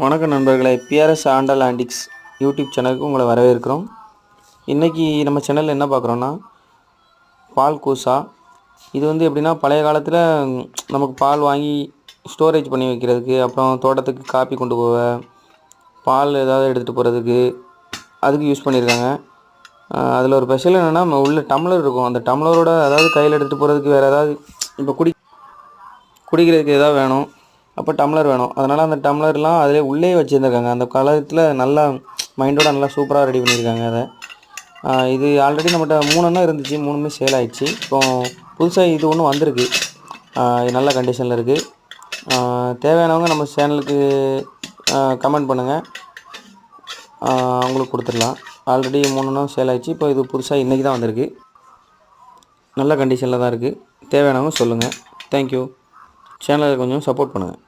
வணக்கம் நண்பர்களே BRS ஆண்டல் ஆண்டிக்ஸ் YouTube சேனலுக்கு உங்களை வரவேற்கிறோம். இன்றைக்கி நம்ம சேனலில் என்ன பார்க்குறோன்னா பால் கூசா. இது வந்து எப்படின்னா பழைய காலத்தில் நமக்கு பால் வாங்கி ஸ்டோரேஜ் பண்ணி வைக்கிறதுக்கு அப்புறம் தோட்டத்துக்கு காப்பி கொண்டு போக பால் ஏதாவது எடுத்துகிட்டு போகிறதுக்கு அதுக்கு யூஸ் பண்ணியிருக்காங்க. அதில் ஒரு ஸ்பெஷல் என்னென்னா உள்ள டம்ளர் இருக்கும். அந்த டம்ளரோட அதாவது கையில் எடுத்துகிட்டு போகிறதுக்கு வேறு ஏதாவது இப்போ குடி குடிக்கிறதுக்கு எதாவது வேணும். அப்போ டம்ளர் வேணும். அதனால் அந்த டம்ளர்லாம் அதிலே உள்ளே வச்சுருந்துருக்காங்க. அந்த காலத்தில் நல்லா மைண்டோட நல்லா சூப்பராக ரெடி பண்ணியிருக்காங்க அதை. இது ஆல்ரெடி நம்மகிட்ட மூணுன்னா இருந்துச்சு. மூணுமே சேல் ஆகிடுச்சு இப்போ புதுசாக இது ஒன்று வந்திருக்கு. இது நல்ல கண்டிஷனில் இருக்குது தேவையானவங்க நம்ம சேனலுக்கு கமெண்ட் பண்ணுங்கள் அவங்களுக்கு கொடுத்துடலாம். ஆல்ரெடி மூணுன்னா சேல் ஆகிடுச்சு இப்போ இது புதுசாக இன்றைக்கி தான் வந்திருக்கு. நல்ல கண்டிஷனில் தான் இருக்குது தேவையானவங்க சொல்லுங்கள் தேங்க்யூ சேனலை கொஞ்சம் சப்போர்ட் பண்ணுங்கள்